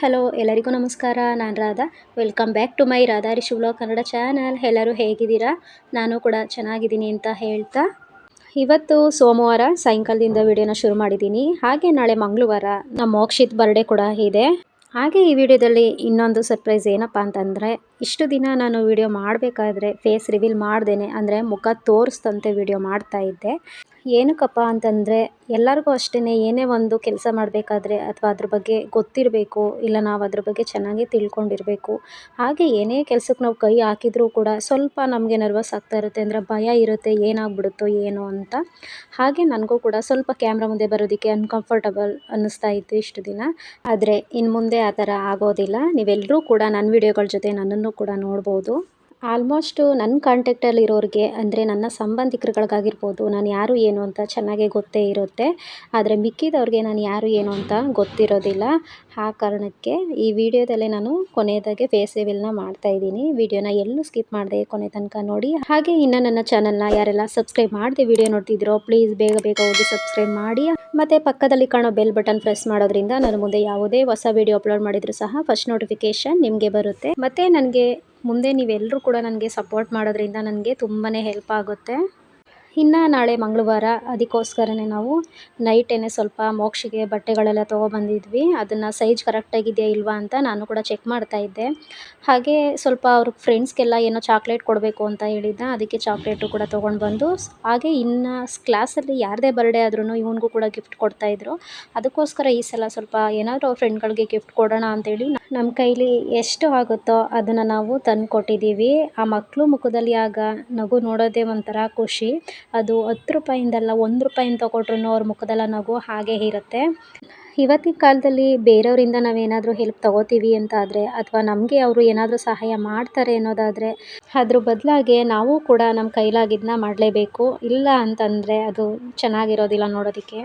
Hello ಎಲ್ಲರಿಗೂ ನಮಸ್ಕಾರ. ನಾನು Radha. Welcome back to my Radha Rishi vlog Kannada channel ಎಲ್ಲರೂ ಹೇಗಿದ್ದೀರಾ? ನಾನು ಕೂಡ ಚೆನ್ನಾಗಿದ್ದೀನಿ ಅಂತ ಹೇಳ್ತಾ. ಇವತ್ತು ಸೋಮವಾರ ಸಾಯಂಕಾಲದಿಂದ ವಿಡಿಯೋನ ಶುರು ಮಾಡಿದ್ದೀನಿ. ಹಾಗೆ ನಾಳೆ ಮಂಗಳವಾರ ನಮ್ಮ ಮೋಕ್ಷಿತ್ ಬರ್ಡೇ ಕೂಡ ಇದೆ. ಹಾಗೆ ಈ ವಿಡಿಯೋದಲ್ಲಿ ಇನ್ನೊಂದು ಸರ್ಪ್ರೈಸ್ ಏನಪ್ಪ ಅಂತಂದರೆ ಇಷ್ಟು ದಿನ ನಾನು ವಿಡಿಯೋ ಮಾಡಬೇಕಾದ್ರೆ ಫೇಸ್ ರಿವೀಲ್ ಮಾಡ್ದೇನೆ, ಅಂದರೆ ಮುಖ ತೋರಿಸ್ತಂತೆ ವಿಡಿಯೋ ಮಾಡ್ತಾ ಇದ್ದೆ. ಏನಕ್ಕಪ್ಪ ಅಂತಂದರೆ ಎಲ್ಲರಿಗೂ ಅಷ್ಟೇ ಏನೇ ಒಂದು ಕೆಲಸ ಮಾಡಬೇಕಾದ್ರೆ ಅಥವಾ ಅದ್ರ ಬಗ್ಗೆ ಗೊತ್ತಿರಬೇಕು, ಇಲ್ಲ ನಾವು ಅದ್ರ ಬಗ್ಗೆ ಚೆನ್ನಾಗಿ ತಿಳ್ಕೊಂಡಿರಬೇಕು. ಹಾಗೆ ಏನೇ ಕೆಲಸಕ್ಕೆ ನಾವು ಕೈ ಹಾಕಿದರೂ ಕೂಡ ಸ್ವಲ್ಪ ನಮಗೆ ನರ್ವಸ್ ಆಗ್ತಾ ಇರುತ್ತೆ, ಅಂದರೆ ಭಯ ಇರುತ್ತೆ, ಏನಾಗ್ಬಿಡುತ್ತೋ ಏನೋ ಅಂತ. ಹಾಗೆ ನನಗೂ ಕೂಡ ಸ್ವಲ್ಪ ಕ್ಯಾಮ್ರಾ ಮುಂದೆ ಬರೋದಕ್ಕೆ ಅನ್ಕಂಫರ್ಟಬಲ್ ಅನ್ನಿಸ್ತಾ ಇತ್ತು ಇಷ್ಟು ದಿನ. ಆದರೆ ಇನ್ನು ಮುಂದೆ ಆ ಥರ ಆಗೋದಿಲ್ಲ. ನೀವೆಲ್ಲರೂ ಕೂಡ ನನ್ನ ವಿಡಿಯೋಗಳ ಜೊತೆ ನನ್ನನ್ನು ಕೂಡ ನೋಡ್ಬೋದು. ಆಲ್ಮೋಸ್ಟು ನನ್ನ ಕಾಂಟ್ಯಾಕ್ಟಲ್ಲಿರೋರಿಗೆ ಅಂದರೆ ನನ್ನ ಸಂಬಂಧಿಕರುಗಳಿಗಾಗಿರ್ಬೋದು, ನಾನು ಯಾರು ಏನು ಅಂತ ಚೆನ್ನಾಗೇ ಗೊತ್ತೇ ಇರುತ್ತೆ. ಆದರೆ ಮಿಕ್ಕಿದವ್ರಿಗೆ ನಾನು ಯಾರು ಏನು ಅಂತ ಗೊತ್ತಿರೋದಿಲ್ಲ. ಆ ಕಾರಣಕ್ಕೆ ಈ ವಿಡಿಯೋದಲ್ಲೇ ನಾನು ಕೊನೆಯದಾಗೆ ಫೇಸ್ ರಿವೀಲ್ನ ಮಾಡ್ತಾಯಿದ್ದೀನಿ ವಿಡಿಯೋನ ಎಲ್ಲೂ ಸ್ಕಿಪ್ ಮಾಡಿದೆ ಕೊನೆ ತನಕ ನೋಡಿ. ಹಾಗೆ ಇನ್ನು ನನ್ನ ಚಾನಲ್ನ ಯಾರೆಲ್ಲ ಸಬ್ಸ್ಕ್ರೈಬ್ ಮಾಡಿದೆ ವಿಡಿಯೋ ನೋಡ್ತಿದ್ರೋ ಪ್ಲೀಸ್ ಬೇಗ ಬೇಗ ಹೋಗಿ ಸಬ್ಸ್ಕ್ರೈಬ್ ಮಾಡಿ. ಮತ್ತು ಪಕ್ಕದಲ್ಲಿ ಕಾಣೋ ಬೆಲ್ ಬಟನ್ ಪ್ರೆಸ್ ಮಾಡೋದ್ರಿಂದ ನಾನು ಮುಂದೆ ಯಾವುದೇ ಹೊಸ ವಿಡಿಯೋ ಅಪ್ಲೋಡ್ ಮಾಡಿದರೂ ಸಹ ಫಸ್ಟ್ ನೋಟಿಫಿಕೇಷನ್ ನಿಮಗೆ ಬರುತ್ತೆ. ಮತ್ತು ನನಗೆ ಮುಂದೆ ನೀವೆಲ್ಲರೂ ಕೂಡ ನನಗೆ ಸಪೋರ್ಟ್ ಮಾಡೋದ್ರಿಂದ ನನಗೆ ತುಂಬಾ ಹೆಲ್ಪ್ ಆಗುತ್ತೆ. ಇನ್ನು ನಾಳೆ ಮಂಗಳವಾರ ಅದಕ್ಕೋಸ್ಕರನೇ ನಾವು ನೈಟೇನೆ ಸ್ವಲ್ಪ ಮೋಕ್ಷಿಗೆ ಬಟ್ಟೆಗಳೆಲ್ಲ ತೊಗೊಬಂದಿದ್ವಿ. ಅದನ್ನು ಸೈಜ್ ಕರೆಕ್ಟಾಗಿದೆಯಾ ಇಲ್ವಾ ಅಂತ ನಾನು ಕೂಡ ಚೆಕ್ ಮಾಡ್ತಾ ಇದ್ದೆ. ಹಾಗೆ ಸ್ವಲ್ಪ ಅವ್ರ ಫ್ರೆಂಡ್ಸ್ಗೆಲ್ಲ ಏನೋ ಚಾಕ್ಲೇಟ್ ಕೊಡಬೇಕು ಅಂತ ಹೇಳಿದ್ದ ಅದಕ್ಕೆ ಚಾಕ್ಲೇಟು ಕೂಡ ತೊಗೊಂಡು ಬಂದು, ಹಾಗೆ ಇನ್ನು ಕ್ಲಾಸಲ್ಲಿ ಯಾರದೇ ಬರ್ಡೇ ಆದ್ರೂ ಇವನಿಗೂ ಕೂಡ ಗಿಫ್ಟ್ ಕೊಡ್ತಾಯಿದ್ರು ಅದಕ್ಕೋಸ್ಕರ ಈ ಸಲ ಸ್ವಲ್ಪ ಏನಾದರೂ ಅವ್ರ ಫ್ರೆಂಡ್ಗಳಿಗೆ ಗಿಫ್ಟ್ ಕೊಡೋಣ ಅಂತೇಳಿ ನಮ್ಮ ಕೈಲಿ ಎಷ್ಟು ಆಗುತ್ತೋ ಅದನ್ನು ನಾವು ತಂದು ಕೊಟ್ಟಿದ್ದೀವಿ ಆ ಮಕ್ಕಳು ಮುಖದಲ್ಲಿ ಆಗ ನಗು ನೋಡೋದೇ ಒಂಥರ ಖುಷಿ. ಅದು ಹತ್ತು ರೂಪಾಯಿಂದಲ್ಲ ಒಂದು ರೂಪಾಯಿಂದ ತಗೊಂಡ್ರೂ ಅವ್ರ ಮುಖದಲ್ಲ ನಗು ಹಾಗೆ ಇರುತ್ತೆ. ಇವತ್ತಿನ ಕಾಲದಲ್ಲಿ ಬೇರೆಯವರಿಂದ ನಾವೇನಾದರೂ ಹೆಲ್ಪ್ ತಗೋತೀವಿ ಅಂತ ಆದರೆ, ಅಥವಾ ನಮಗೆ ಅವರು ಏನಾದರೂ ಸಹಾಯ ಮಾಡ್ತಾರೆ ಅನ್ನೋದಾದರೆ, ಅದ್ರ ಬದಲಾಗಿ ನಾವು ಕೂಡ ನಮ್ಮ ಕೈಲಾಗಿದ್ದನ್ನ ಮಾಡಲೇಬೇಕು. ಇಲ್ಲ ಅಂತಂದರೆ ಅದು ಚೆನ್ನಾಗಿರೋದಿಲ್ಲ ನೋಡೋದಕ್ಕೆ.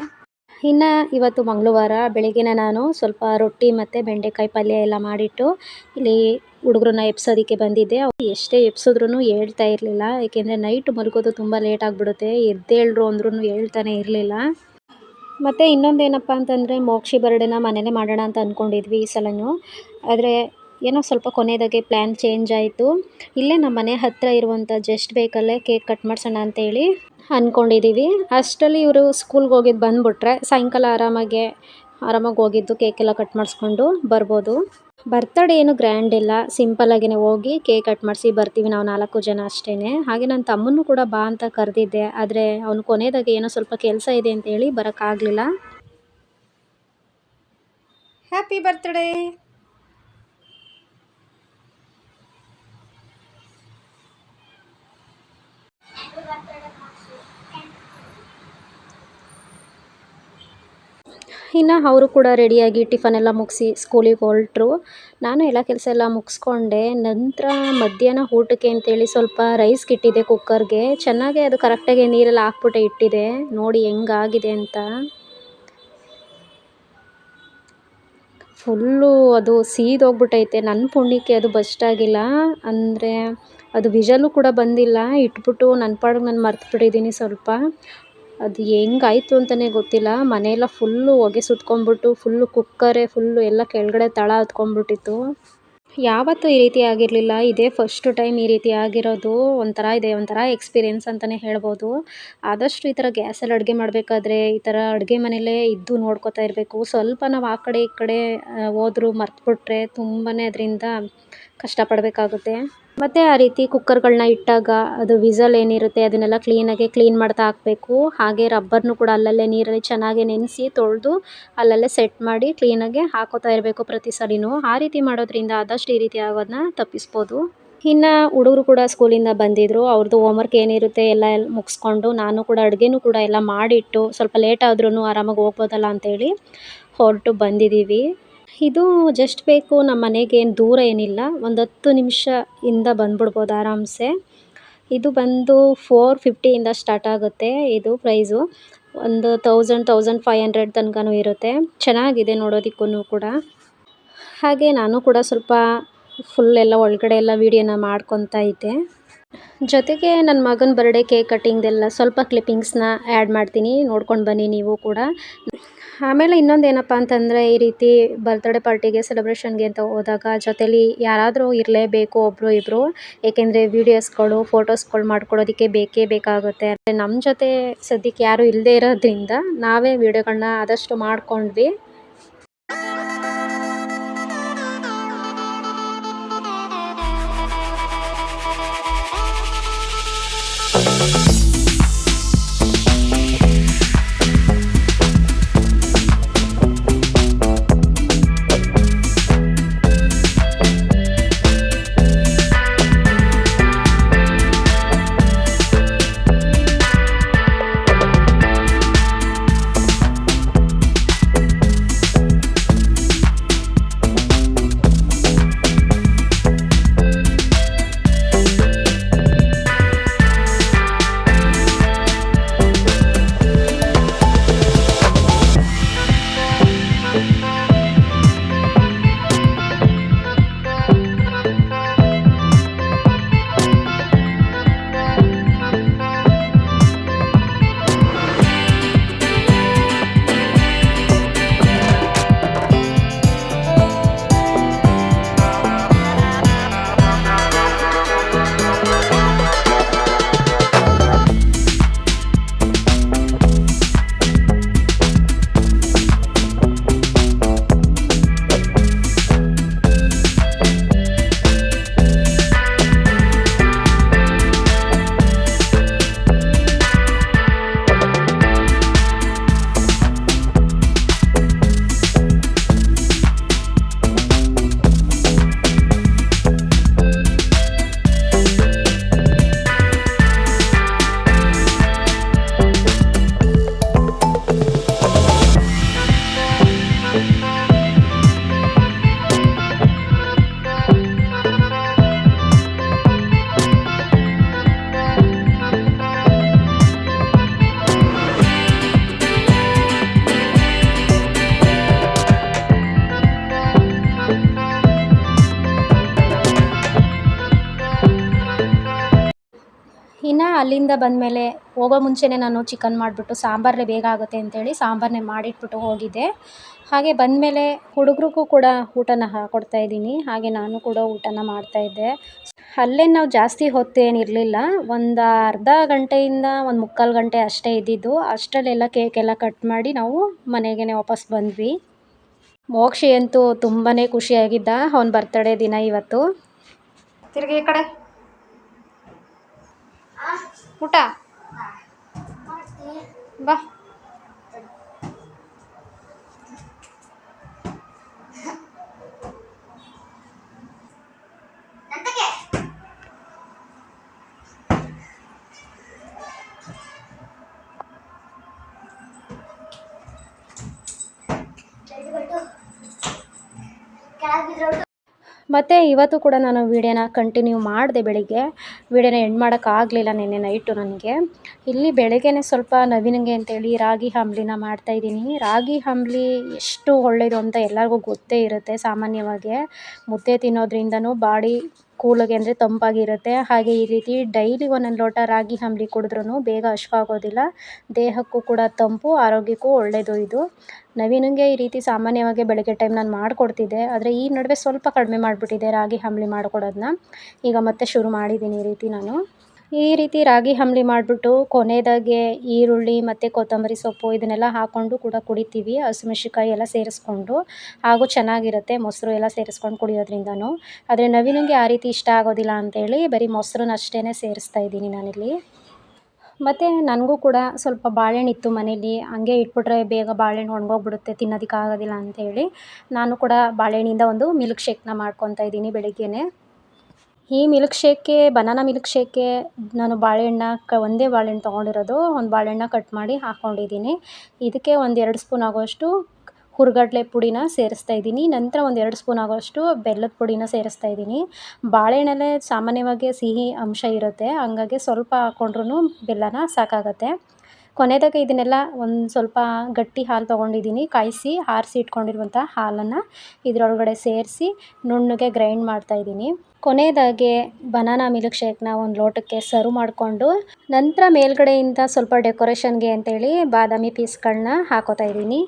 ಇನ್ನು ಇವತ್ತು ಮಂಗಳವಾರ ಬೆಳಿಗ್ಗೆನೇ ನಾನು ಸ್ವಲ್ಪ ರೊಟ್ಟಿ ಮತ್ತು ಬೆಂಡೆಕಾಯಿ ಪಲ್ಯ ಎಲ್ಲ ಮಾಡಿಟ್ಟು ಇಲ್ಲಿ ಹುಡುಗರನ್ನ ಎಬ್ಸೋದಕ್ಕೆ ಬಂದಿದ್ದೆ. ಅವ್ರು ಎಷ್ಟೇ ಎಬ್ಸಿದ್ರು ಹೇಳ್ತಾ ಇರಲಿಲ್ಲ. ಏಕೆಂದರೆ ನೈಟ್ ಮಲ್ಗೋದು ತುಂಬ ಲೇಟ್ ಆಗಿಬಿಡುತ್ತೆ. ಎದ್ದೇಳ್ರು ಅಂದ್ರೂ ಹೇಳ್ತಾನೆ ಇರಲಿಲ್ಲ. ಮತ್ತು ಇನ್ನೊಂದೇನಪ್ಪ ಅಂತಂದರೆ ಮೋಕ್ಷಿ ಬರ್ಡೇನ ಮನೇಲೇ ಮಾಡೋಣ ಅಂತ ಅಂದ್ಕೊಂಡಿದ್ವಿ ಈ ಸಲನೂ. ಆದರೆ ಏನೋ ಸ್ವಲ್ಪ ಕೊನೆಯದಾಗೆ ಪ್ಲ್ಯಾನ್ ಚೇಂಜ್ ಆಯಿತು. ಇಲ್ಲೇ ನಮ್ಮ ಮನೆ ಹತ್ತಿರ ಇರುವಂಥ ಜಸ್ಟ್ ಬೇಕಲ್ಲೇ ಕೇಕ್ ಕಟ್ ಮಾಡಿಸೋಣ ಅಂತೇಳಿ. ಅಂದ್ಕೊಂಡಿದ್ದೀವಿ ಅಷ್ಟರಲ್ಲಿ ಇವರು ಸ್ಕೂಲ್ಗೆ ಹೋಗಿದ್ದು ಬಂದುಬಿಟ್ರೆ ಸಾಯಂಕಾಲ ಆರಾಮಾಗೆ, ಆರಾಮಾಗಿ ಹೋಗಿದ್ದು ಕೇಕೆಲ್ಲ ಕಟ್ ಮಾಡಿಸ್ಕೊಂಡು ಬರ್ಬೋದು. ಬರ್ತಡೇ ಏನು ಗ್ರ್ಯಾಂಡ್ ಇಲ್ಲ. ಸಿಂಪಲ್ಲಾಗಿಯೇ ಹೋಗಿ ಕೇಕ್ ಕಟ್ ಮಾಡಿಸಿ ಬರ್ತೀವಿ ನಾವು ನಾಲ್ಕು ಜನ ಅಷ್ಟೇ ಹಾಗೆ ನನ್ನ ತಮ್ಮನೂ ಕೂಡ ಬಾ ಅಂತ ಕರೆದಿದ್ದೆ. ಆದರೆ ಅವನು ಕೊನೆಯದಾಗಿ ಏನೋ ಸ್ವಲ್ಪ ಕೆಲಸ ಇದೆ ಅಂತೇಳಿ ಬರೋಕ್ಕಾಗಲಿಲ್ಲ ಹ್ಯಾಪಿ ಬರ್ತ್ಡೇ ಇನ್ನು ಅವರು ಕೂಡ ರೆಡಿಯಾಗಿ ಟಿಫನ್ ಎಲ್ಲ ಮುಗಿಸಿ ಸ್ಕೂಲಿಗೆ ಹೊರಟ್ರು. ನಾನು ಎಲ್ಲ ಕೆಲಸ ಎಲ್ಲ ಮುಗಿಸ್ಕೊಂಡೆ. ನಂತರ ಮಧ್ಯಾಹ್ನ ಊಟಕ್ಕೆ ಅಂತೇಳಿ ಸ್ವಲ್ಪ ರೈಸ್ ಇಟ್ಟಿದ್ದೆ ಕುಕ್ಕರ್ಗೆ ಚೆನ್ನಾಗೆ ಅದು ಕರೆಕ್ಟಾಗಿ ನೀರೆಲ್ಲ ಹಾಕ್ಬಿಟ್ಟೆ ಇಟ್ಟಿದೆ. ನೋಡಿ ಹೆಂಗಾಗಿದೆ ಅಂತ. ಫುಲ್ಲು ಅದು ಸೀದೋಗ್ಬಿಟ್ಟೈತೆ ನನ್ನ ಪುಣ್ಯಕ್ಕೆ ಅದು ಬಸ್ಟ್ ಆಗಿಲ್ಲ. ಅಂದರೆ ಅದು ವಿಜಲು ಕೂಡ ಬಂದಿಲ್ಲ. ಇಟ್ಬಿಟ್ಟು ನನ್ನ ಪಾಡಿಗೆ ನಾನು ಮರ್ತು ಸ್ವಲ್ಪ. ಅದು ಹೆಂಗಾಯ್ತು ಅಂತಲೇ ಗೊತ್ತಿಲ್ಲ. ಮನೆಯೆಲ್ಲ ಫುಲ್ಲು ಹೊಗೆ ಸುತ್ಕೊಂಡ್ಬಿಟ್ಟು ಫುಲ್ಲು ಕುಕ್ಕರೇ ಫುಲ್ಲು ಎಲ್ಲ ಕೆಳಗಡೆ ತಳ ಹತ್ಕೊಂಡ್ಬಿಟ್ಟಿತ್ತು. ಯಾವತ್ತೂ ಈ ರೀತಿ ಆಗಿರಲಿಲ್ಲ. ಇದೇ ಫಸ್ಟ್ ಟೈಮ್ ಈ ರೀತಿ ಆಗಿರೋದು. ಒಂಥರ ಇದೆ, ಒಂಥರ ಎಕ್ಸ್ಪೀರಿಯೆನ್ಸ್ ಅಂತಲೇ ಹೇಳ್ಬೋದು. ಆದಷ್ಟು ಈ ಥರ ಗ್ಯಾಸಲ್ಲಿ ಅಡುಗೆ ಮಾಡಬೇಕಾದ್ರೆ, ಈ ಥರ ಅಡುಗೆ ಮನೆಯಲ್ಲೇ ಇದ್ದು ನೋಡ್ಕೋತಾ ಇರಬೇಕು. ಸ್ವಲ್ಪ ನಾವು ಆ ಕಡೆ ಈ ಕಡೆ ಹೋದ್ರೂ ಮರ್ತುಬಿಟ್ರೆ ತುಂಬಾ ಅದರಿಂದ ಕಷ್ಟಪಡಬೇಕಾಗುತ್ತೆ. ಮತ್ತು ಆ ರೀತಿ ಕುಕ್ಕರ್ಗಳನ್ನ ಇಟ್ಟಾಗ ಅದು ವಿಸಲ್ ಏನಿರುತ್ತೆ ಅದನ್ನೆಲ್ಲ ಕ್ಲೀನಾಗೆ ಕ್ಲೀನ್ ಮಾಡ್ತಾ ಹಾಕಬೇಕು. ಹಾಗೆ ರಬ್ಬರ್ನು ಕೂಡ ಅಲ್ಲಲ್ಲೇ ನೀರಲ್ಲಿ ಚೆನ್ನಾಗಿ ನೆನೆಸಿ ತೊಳೆದು ಅಲ್ಲಲ್ಲೇ ಸೆಟ್ ಮಾಡಿ ಕ್ಲೀನಾಗೆ ಹಾಕೋತಾ ಇರಬೇಕು ಪ್ರತಿ ಸರಿನೂ. ಆ ರೀತಿ ಮಾಡೋದ್ರಿಂದ ಆದಷ್ಟು ಈ ರೀತಿ ಆಗೋದನ್ನ ತಪ್ಪಿಸ್ಬೋದು. ಇನ್ನು ಹುಡುಗರು ಕೂಡ ಸ್ಕೂಲಿಂದ ಬಂದಿದ್ದರು ಅವ್ರದ್ದು ಹೋಮ್ವರ್ಕ್ ಏನಿರುತ್ತೆ ಎಲ್ಲ ಮುಗಿಸ್ಕೊಂಡು ನಾನು ಕೂಡ ಅಡುಗೆನೂ ಕೂಡ ಎಲ್ಲ ಮಾಡಿಟ್ಟು ಸ್ವಲ್ಪ ಲೇಟ್ ಆದ್ರೂ ಆರಾಮಾಗಿ ಹೋಗ್ಬೋದಲ್ಲ ಅಂತೇಳಿ ಹೊರಟು ಬಂದಿದ್ದೀವಿ. ಇದು ಜಸ್ಟ್ ಬೇಕು ನಮ್ಮ ಮನೆಗೆ ಏನು ದೂರ ಏನಿಲ್ಲ. ಒಂದು ಹತ್ತು ನಿಮಿಷ ಇಂದ ಬಂದ್ಬಿಡ್ಬೋದು ಆರಾಮ್ಸೆ. ಇದು ಬಂದು ಫೋರ್ ಫಿಫ್ಟಿಯಿಂದ ಸ್ಟಾರ್ಟ್ ಆಗುತ್ತೆ ಇದು ಪ್ರೈಸು ಒಂದು ತೌಸಂಡ್ ತೌಸಂಡ್ ಫೈವ್ ಹಂಡ್ರೆಡ್ ತನಕನೂ ಇರುತ್ತೆ. ಚೆನ್ನಾಗಿದೆ ನೋಡೋದಕ್ಕೂ ಕೂಡ. ಹಾಗೆ ನಾನು ಕೂಡ ಸ್ವಲ್ಪ ಫುಲ್ ಎಲ್ಲ ಒಳಗಡೆ ಎಲ್ಲ ವೀಡಿಯೋನ ಮಾಡ್ಕೊತಾ ಇದ್ದೆ. ಜೊತೆಗೆ ನನ್ನ ಮಗನ ಬರ್ಡೇ ಕೇಕ್ ಕಟ್ಟಿಂಗ್ದೆಲ್ಲ ಸ್ವಲ್ಪ ಕ್ಲಿಪ್ಪಿಂಗ್ಸ್ನ ಆ್ಯಡ್ ಮಾಡ್ತೀನಿ. ನೋಡ್ಕೊಂಡು ಬನ್ನಿ ನೀವು ಕೂಡ. ಆಮೇಲೆ ಇನ್ನೊಂದು ಏನಪ್ಪ ಅಂತಂದರೆ ಈ ರೀತಿ ಬರ್ತ್ಡೇ ಪಾರ್ಟಿಗೆ ಸೆಲೆಬ್ರೇಷನ್ಗೆ ಅಂತ ಹೋದಾಗ ಜೊತೇಲಿ ಯಾರಾದರೂ ಇರಲೇಬೇಕು ಒಬ್ಬರು ಇಬ್ಬರು ಏಕೆಂದರೆ ವೀಡಿಯೋಸ್ಗಳು ಫೋಟೋಸ್ಗಳು ಮಾಡ್ಕೊಳ್ಳೋದಕ್ಕೆ ಬೇಕೇ ಬೇಕಾಗುತ್ತೆ. ನಮ್ಮ ಜೊತೆ ಸದ್ಯಕ್ಕೆ ಯಾರೂ ಇಲ್ಲದೇ ಇರೋದ್ರಿಂದ ನಾವೇ ವೀಡಿಯೋಗಳನ್ನ ಆದಷ್ಟು ಮಾಡ್ಕೊಂಡ್ವಿ. ಅಲ್ಲಿಂದ ಬಂದಮೇಲೆ ಹೋಗೋ ಮುಂಚೆನೇ ನಾನು ಚಿಕನ್ ಮಾಡಿಬಿಟ್ಟು ಸಾಂಬಾರೇ ಬೇಗ ಆಗುತ್ತೆ ಅಂತೇಳಿ ಸಾಂಬಾರನ್ನೇ ಮಾಡಿಟ್ಬಿಟ್ಟು ಹೋಗಿದ್ದೆ. ಹಾಗೆ ಬಂದಮೇಲೆ ಹುಡುಗರಿಗೂ ಕೂಡ ಊಟನ ಕೊಡ್ತಾ ಇದ್ದೀನಿ. ಹಾಗೆ ನಾನು ಕೂಡ ಊಟನ ಮಾಡ್ತಾಯಿದ್ದೆ ಅಲ್ಲೇ ನಾವು ಜಾಸ್ತಿ ಹೊತ್ತೇನಿರಲಿಲ್ಲ. ಒಂದು ಅರ್ಧ ಗಂಟೆಯಿಂದ ಒಂದು ಮುಕ್ಕಾಲು ಗಂಟೆ ಅಷ್ಟೇ ಇದ್ದಿದ್ದು. ಅಷ್ಟರಲ್ಲೆಲ್ಲ ಕೇಕ್ ಎಲ್ಲ ಕಟ್ ಮಾಡಿ ನಾವು ಮನೆಗೇ ವಾಪಸ್ ಬಂದ್ವಿ. ಮೋಕ್ಷಿ ಅಂತೂ ತುಂಬಾ ಖುಷಿಯಾಗಿದ್ದ ಅವ್ನ ಬರ್ತಡೇ ದಿನ ಇವತ್ತು. ತಿರುಗಿ ಈ ಕಡೆ. ಊಟ? ಬಾ. ಮತ್ತೆ ಇವತ್ತು ಕೂಡ ನಾನು ವೀಡಿಯೋನ ಕಂಟಿನ್ಯೂ ಮಾಡಿದೆ ಬೆಳಿಗ್ಗೆ. ವೀಡಿಯೋನ ಎಂಡ್ ಮಾಡೋಕ್ಕಾಗಲಿಲ್ಲ ನಿನ್ನೆ ನೈಟು ನನಗೆ. ಇಲ್ಲಿ ಬೆಳಗ್ಗೆನೇ ಸ್ವಲ್ಪ ನವೀನಿಗೆ ಅಂತೇಳಿ ರಾಗಿ ಅಂಬ್ಲಿನ ಮಾಡ್ತಾಯಿದ್ದೀನಿ ರಾಗಿ ಅಂಬ್ಲಿ ಎಷ್ಟು ಒಳ್ಳೆಯದು ಅಂತ ಎಲ್ಲರಿಗೂ ಗೊತ್ತೇ ಇರುತ್ತೆ ಸಾಮಾನ್ಯವಾಗಿ. ಮುದ್ದೆ ತಿನ್ನೋದ್ರಿಂದಲೂ ಬಾಡಿ ಕೂಲಾಗಿ ಅಂದರೆ ತಂಪಾಗಿರುತ್ತೆ. ಹಾಗೆ ಈ ರೀತಿ ಡೈಲಿ ಒಂದೊಂದು ಲೋಟ ರಾಗಿ ಅಂಬ್ಲಿ ಕುಡಿದ್ರೂ ಬೇಗ ಹಶ್ವಾಗೋದಿಲ್ಲ ದೇಹಕ್ಕೂ ಕೂಡ ತಂಪು, ಆರೋಗ್ಯಕ್ಕೂ ಒಳ್ಳೆಯದು ಇದು. ನವೀನಿಗೆ ಈ ರೀತಿ ಸಾಮಾನ್ಯವಾಗಿ ಬೆಳಗ್ಗೆ ಟೈಮ್ ನಾನು ಮಾಡಿಕೊಡ್ತಿದ್ದೆ. ಆದರೆ ಈ ನಡುವೆ ಸ್ವಲ್ಪ ಕಡಿಮೆ ಮಾಡಿಬಿಟ್ಟಿದ್ದೆ ರಾಗಿ ಅಂಬ್ಲಿ ಮಾಡಿಕೊಡೋದನ್ನ ಈಗ ಮತ್ತೆ ಶುರು ಮಾಡಿದ್ದೀನಿ ಈ ರೀತಿ ನಾನು. ಈ ರೀತಿ ರಾಗಿ ಅಂಬ್ಲಿ ಮಾಡಿಬಿಟ್ಟು ಕೊನೆಯದಾಗೆ ಈರುಳ್ಳಿ ಮತ್ತು ಕೊತ್ತಂಬರಿ ಸೊಪ್ಪು ಇದನ್ನೆಲ್ಲ ಹಾಕ್ಕೊಂಡು ಕೂಡ ಕುಡಿತೀವಿ. ಹಸಿಮೆಣ್ಸಿನ್ಕಾಯಿ ಎಲ್ಲ ಸೇರಿಸ್ಕೊಂಡು. ಹಾಗೂ ಚೆನ್ನಾಗಿರುತ್ತೆ ಮೊಸರು ಎಲ್ಲ ಸೇರಿಸ್ಕೊಂಡು ಕುಡಿಯೋದ್ರಿಂದನೂ. ಆದರೆ ನವೀನಿಗೆ ಆ ರೀತಿ ಇಷ್ಟ ಆಗೋದಿಲ್ಲ ಅಂತೇಳಿ ಬರೀ ಮೊಸರನ್ನ ಅಷ್ಟೇ ಸೇರಿಸ್ತಾ ಇದ್ದೀನಿ ನಾನಿಲ್ಲಿ. ಮತ್ತು ನನಗೂ ಕೂಡ ಸ್ವಲ್ಪ ಬಾಳೆಹಣ್ಣು ಇತ್ತು ಮನೇಲಿ. ಹಂಗೆ ಇಟ್ಬಿಟ್ರೆ ಬೇಗ ಬಾಳೆಹಣ್ಣು ಒಣಗೋಗ್ಬಿಡುತ್ತೆ, ತಿನ್ನೋದಕ್ಕಾಗೋದಿಲ್ಲ ಅಂತೇಳಿ. ನಾನು ಕೂಡ ಬಾಳೆಹಣ್ಣಿಂದ ಒಂದು ಮಿಲ್ಕ್ ಶೇಕ್ನ ಮಾಡ್ಕೊತಾ ಇದ್ದೀನಿ ಬೆಳಿಗ್ಗೆನೇ. ಈ ಮಿಲ್ಕ್ ಶೇಕ್ಗೆ ಬನಾನಾ ಮಿಲ್ಕ್ ಶೇಕ್ಗೆ ನಾನು ಬಾಳೆಹಣ್ಣು ಕ, ಒಂದೇ ಬಾಳೆಹಣ್ಣು ತೊಗೊಂಡಿರೋದು. ಒಂದು ಬಾಳೆಹಣ್ಣು ಕಟ್ ಮಾಡಿ ಹಾಕ್ಕೊಂಡಿದ್ದೀನಿ ಇದಕ್ಕೆ ಒಂದು ಎರಡು ಸ್ಪೂನ್ ಆಗೋಷ್ಟು ಹುರ್ಗಡ್ಲೆ ಪುಡಿನ ಸೇರಿಸ್ತಾ ಇದ್ದೀನಿ. ನಂತರ ಒಂದು ಎರಡು ಸ್ಪೂನ್ ಆಗೋಷ್ಟು ಬೆಲ್ಲದ ಪುಡಿನ ಸೇರಿಸ್ತಾ ಇದ್ದೀನಿ. ಬಾಳೆಹಣ್ಣಲ್ಲೇ ಸಾಮಾನ್ಯವಾಗಿ ಸಿಹಿ ಅಂಶ ಇರುತ್ತೆ. ಹಂಗಾಗಿ ಸ್ವಲ್ಪ ಹಾಕ್ಕೊಂಡ್ರೂ ಬೆಲ್ಲನ ಸಾಕಾಗುತ್ತೆ. ಕೊನೆಯದಾಗಿ ಇದನ್ನೆಲ್ಲ ಒಂದು ಸ್ವಲ್ಪ ಗಟ್ಟಿ ಹಾಲು ತೊಗೊಂಡಿದ್ದೀನಿ ಕಾಯಿಸಿ ಆರಿಸಿ ಇಟ್ಕೊಂಡಿರುವಂಥ ಹಾಲನ್ನು ಇದರೊಳಗಡೆ ಸೇರಿಸಿ ನುಣ್ಣಗೆ ಗ್ರೈಂಡ್ ಮಾಡ್ತಾಯಿದ್ದೀನಿ ಕೊನೆಯದಾಗಿ ಬನಾನಾ ಮಿಲ್ಕ್ ಶೇಕ್ನ ಒಂದು ಲೋಟಕ್ಕೆ ಸರ್ವ್ ಮಾಡಿಕೊಂಡು ನಂತರ ಮೇಲ್ಗಡೆಯಿಂದ ಸ್ವಲ್ಪ ಡೆಕೋರೇಷನ್ಗೆ ಅಂತೇಳಿ ಬಾದಾಮಿ ಪೀಸ್ಗಳನ್ನ ಹಾಕೋತಾ ಇದ್ದೀನಿ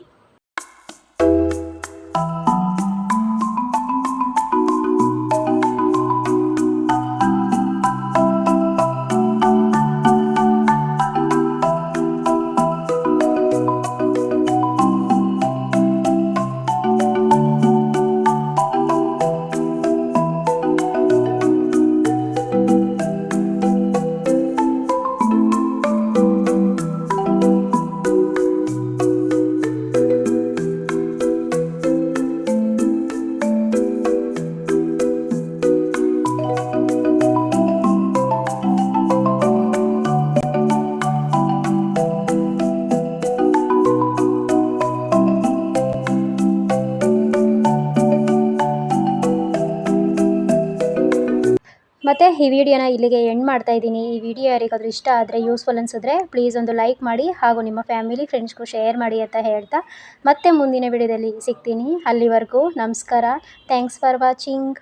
ಮತ್ತು ಈ ವಿಡಿಯೋನ ಇಲ್ಲಿಗೆ ಎಂಡ್ ಮಾಡ್ತಾ ಇದ್ದೀನಿ. ಈ ವಿಡಿಯೋ ಯಾರಿಗಾದರೂ ಇಷ್ಟ ಆದರೆ ಯೂಸ್ಫುಲ್ ಅನಿಸಿದ್ರೆ ಪ್ಲೀಸ್ ಒಂದು ಲೈಕ್ ಮಾಡಿ ಹಾಗೂ ನಿಮ್ಮ ಫ್ಯಾಮಿಲಿ ಫ್ರೆಂಡ್ಸ್ಗೂ ಶೇರ್ ಮಾಡಿ ಅಂತ ಹೇಳ್ತಾ ಮತ್ತೆ ಮುಂದಿನ ವಿಡಿಯೋದಲ್ಲಿ ಸಿಗ್ತೀನಿ. ಅಲ್ಲಿವರೆಗೂ ನಮಸ್ಕಾರ. Thanks for watching